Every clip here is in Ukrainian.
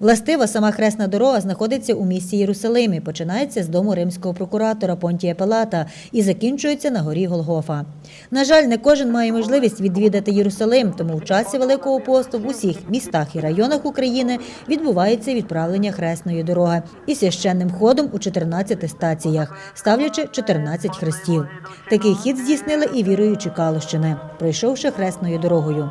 Властива сама хресна дорога знаходиться у місті Єрусалимі. Починається з дому римського прокуратора Понтія Пилата і закінчується на горі Голгофа. На жаль, не кожен має можливість відвідати Єрусалим, тому в часі Великого посту в усіх містах і районах України відбувається відправлення хресної дороги і священним ходом у 14 стаціях, ставлячи 14 хрестів. Такий хід здійснили і віруючі Калущини, пройшовши хресною дорогою.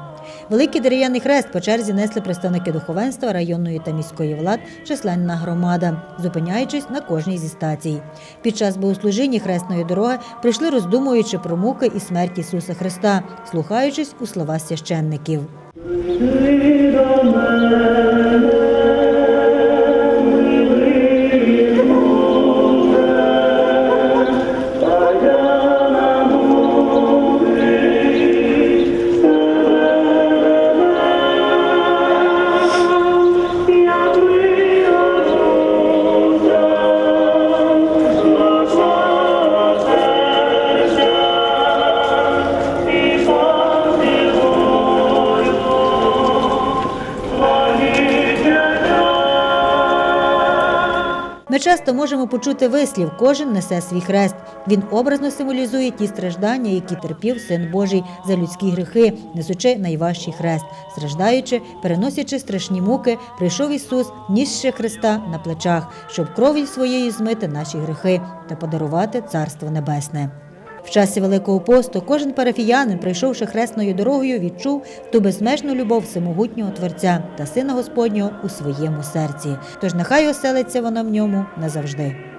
Великий дерев'яний хрест по черзі несли представники духовенства районної та міської влад, численна громада, зупиняючись на кожній зі стацій. Під час богослужіння хресної дороги прийшли роздумуючи про муки і смерть Ісуса Христа, слухаючись у слова священників. Ми часто можемо почути вислів Кожен несе свій хрест. Він образно символізує ті страждання, які терпів Син Божий за людські гріхи, несучи найважчий хрест, страждаючи, переносячи страшні муки, прийшов Ісус, нісши хреста на плечах, щоб кров'ю своєю змити наші гріхи та подарувати Царство Небесне. В часі Великого посту кожен парафіянин, пройшовши хресною дорогою, відчув ту безмежну любов всемогутнього Творця та Сина Господнього у своєму серці. Тож нехай оселиться вона в ньому назавжди.